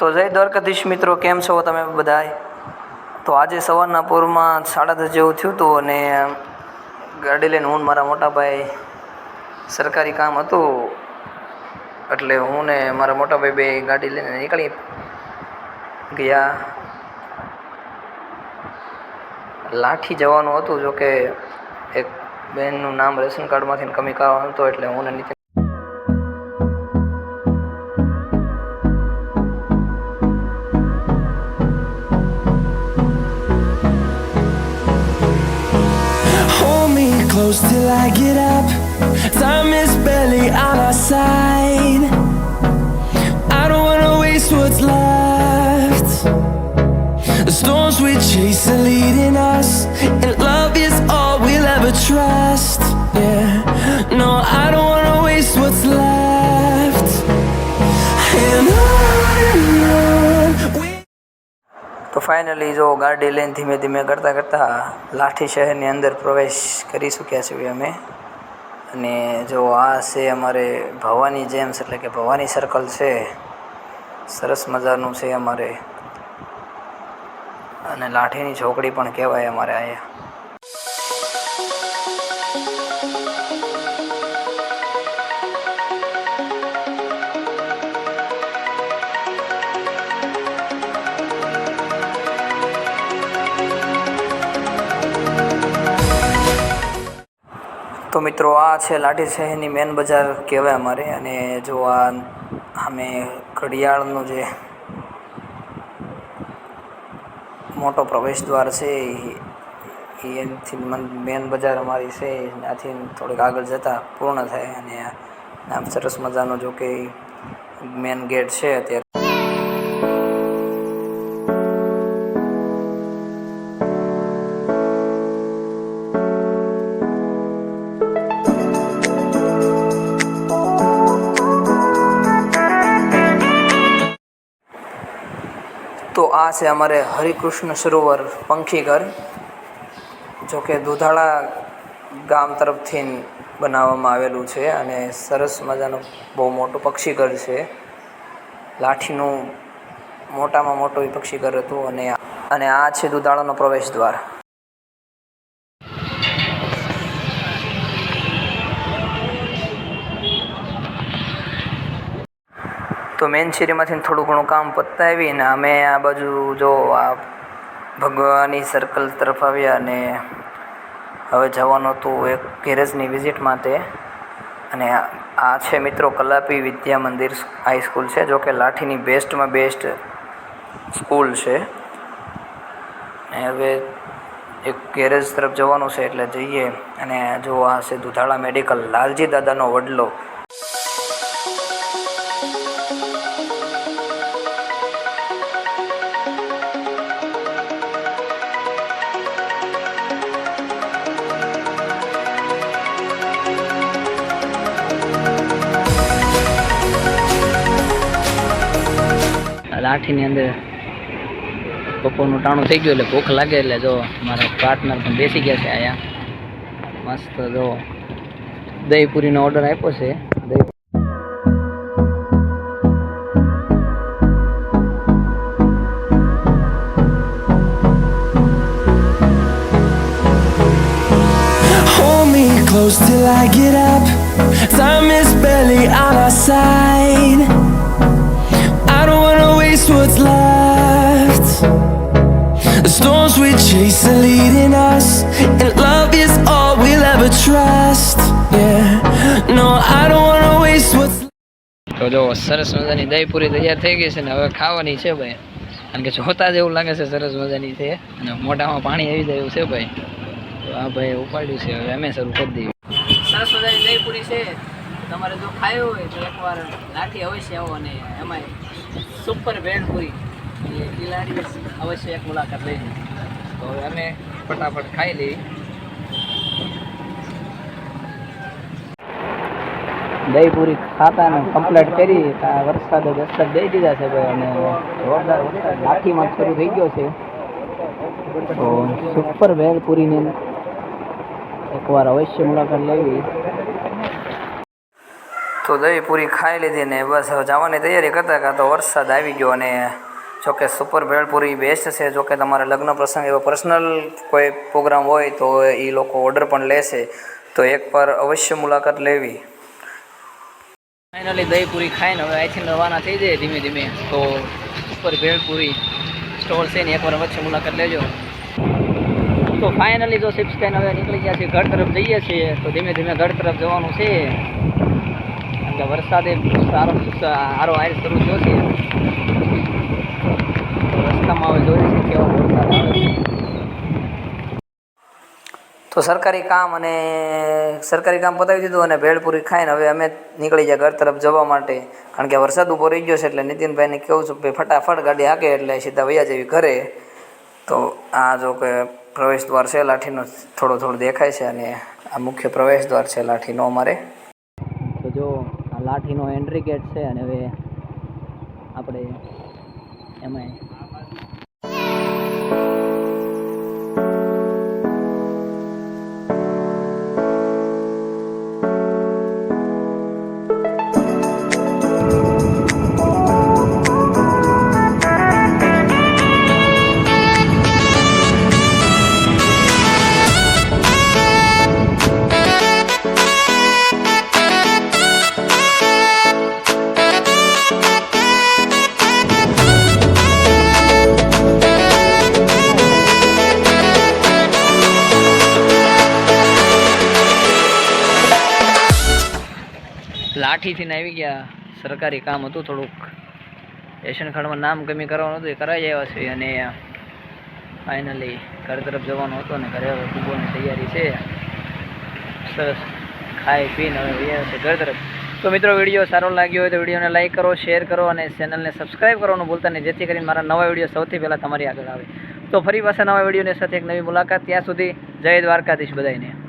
તો જય દ્વારકાધીશ મિત્રો, કેમ છો તમે બધાય? તો આજે સવારના પૂરમાં સાડા દસ જેવું થયું હતું અને ગાડી લઈને હું મારા મોટા ભાઈ સરકારી કામ હતું. એટલે હું ને મારા મોટાભાઈ બે ગાડી લઈને નીકળી ગયા. લાઠી જવાનું હતું જોકે એક બહેનનું નામ રેશન કાર્ડમાંથી કમી કરવાનું હતું એટલે હું ને close till I get up. Time finally જો ગાડી લઈને ધીમે ધીમે કરતાં કરતાં લાઠી શહેરની અંદર પ્રવેશ કરી ચૂક્યા છીએ અમે. અને જો આ છે અમારે ભવાની જેમ્સ એટલે કે ભવાની સર્કલ છે. સરસ મજાનું છે અમારે. અને લાઠીની ચોકડી પણ કહેવાય અમારે અહીંયા. તો મિત્રો આ છે લાઠી શહેરની મેન બજાર કહેવાય અમારે. અને જો આ અમે ઘડિયાળનો જે મોટો પ્રવેશ દ્વાર છે, એ- એ મેન બજાર અમારી છે. ત્યાંથી થોડીક આગળ જતાં પૂર્ણ થાય. અને આમ સરસ મજાનો જો કે મેન ગેટ છે અત્યારે. તો આ છે અમારે હરિકૃષ્ણ સરોવર પંખીઘર જો કે દુધાળા ગામ તરફથી બનાવવામાં આવેલું છે અને સરસ મજાનું બહુ મોટું પક્ષીઘર છે. લાઠીનું મોટામાં મોટું પક્ષીઘર હતું અને અને આ છે દુધાળાનો પ્રવેશ દ્વાર તો મેન શેરીમાંથી થોડું ઘણું કામ પતાવીને અમે આ બાજુ જો આ ભગવાની સર્કલ તરફ આવ્યા અને હવે જવાનું હતું એક ગેરેજની વિઝિટ માટે. અને આ- છે મિત્રો કલાપી વિદ્યા મંદિર હાઈસ્કૂલ છે જો કે લાઠીની બેસ્ટમાં બેસ્ટ સ્કૂલ છે. હવે એક ગેરેજ તરફ જવાનું છે એટલે જઈએ. અને જો આ છે દુધાળા મેડિકલ લાલજી દાદાનો વડલો. લાઠીની અંદર બપોરનું ટાણું થઈ ગયું એટલે ભૂખ લાગે એટલે જો મારા પાર્ટનર પણ બેસી ગયા છે અહીંયા મસ્ત જો દહીં પૂરીનો ઓર્ડર આપ્યો છે દહીં close till I get up. Time is barely on our side. I don't wanna waste what's left. The storms we chase are leading us, and love is all we'll ever trust. Yeah, no, I don't wanna waste what's તો જો સરસ મજાની દહીં પૂરી તૈયાર થઈ ગઈ છે ને હવે ખાવાની છે ભાઈ કારણ કે જોતા જ એવું લાગે છે સરસ મજાની છે અને મોઢામાં પાણી આવી જાય એવું છે ભાઈ તો આ ભાઈ ઉપાડ્યું છે હવે અમે શરૂ કરી દઈએ સરસ મજાની દહીં પૂરી છે તમારે જો ખાયો હોય તો એકવાર લાઠી અવશ્ય આવો અને એમાં સુપર ભેળપુરી એ બિલાડી અવશ્ય એક મુલાકાત લેજો તો અમે ફટાફટ ખાઈ લઈએ. દહીં પૂરી ખાતા ને કમ્પ્લીટ કરી વરસાદ જ વરસાદ દઈ દીધા છે ભાઈ અને જોરદાર વરસાદ. લાઠીમાં શરૂ થઈ ગયો છે. તો સુપર ભેળ પૂરીની એકવાર અવશ્ય મુલાકાત લેવી તો દહીં પૂરી ખાઈ લીધી ને બસ હવે જવાની તૈયારી કરતા કાં તો વરસાદ આવી ગયો અને જોકે સુપર ભેળપુરી બેસ્ટ છે. જોકે તમારે લગ્ન પ્રસંગ એવો પર્સનલ કોઈ પ્રોગ્રામ હોય તો એ લોકો ઓર્ડર પણ લેશે. તો એક પર અવશ્ય મુલાકાત લેવી. ફાઇનલી દહીં પૂરી ખાઈને હવે અહીંથી રવાના થઈ જાય ધીમે ધીમે. તો સુપર ભેળપુરી સ્ટોલ છે ને એકવાર વચ્ચે મુલાકાત લેજો. તો ફાઇનલી જો સિપ્સ ખાઈને હવે નીકળી ગયા છે, ઘર તરફ જઈએ છીએ, તો ધીમે ધીમે ઘર તરફ જવાનું છે. કે વરસાદે સારો સારો આયર શરૂ થયો છે. રસ્તામાં હવે જોઈએ છે કેવો વરસાદ આવે તો સરકારી કામ અને સરકારી કામ પતાવી દીધું અને ભેળપૂરી ખાઈને હવે અમે નીકળી ગયા ઘર તરફ જવા માટે. કારણ કે વરસાદ ઊભો રહી ગયો છે એટલે નીતિનભાઈને કહું છું કે ફટાફટ ગાડી હાકે એટલે સીધા વૈયા જેવી ઘરે. તો આ જો કે પ્રવેશ દ્વાર છે, લાઠીનો થોડો થોડો દેખાય છે અને આ મુખ્ય પ્રવેશ દ્વાર છે લાઠીનો અમારે એન્ટ્રી ગેટ છે અને હવે આપણે એમાં લાઠીથી આવી ગયા. સરકારી કામ હતું થોડુંક. રેશન કાર્ડમાં નામ કમી કરવાનું હતું એ કરાઈ આવ્યા છે અને ફાઇનલી ઘર તરફ જવાનું હતું અને ઘરે હવે કૂબોની તૈયારી છે. સરસ. ખાઈ પીને હવે વૈયા છે ઘર તરફ. તો મિત્રો, વીડિયો સારો લાગ્યો હોય તો વિડીયોને લાઈક કરો શેર કરો અને ચેનલને સબસ્ક્રાઈબ કરવાનું ભૂલતા નહીં, જેથી કરીને મારા નવા વીડિયો સૌથી પહેલાં તમારી આગળ આવે. તો ફરી પાછા નવા વિડીયોની સાથે એક નવી મુલાકાત. ત્યાં સુધી જય દ્વારકાધીશ બધાને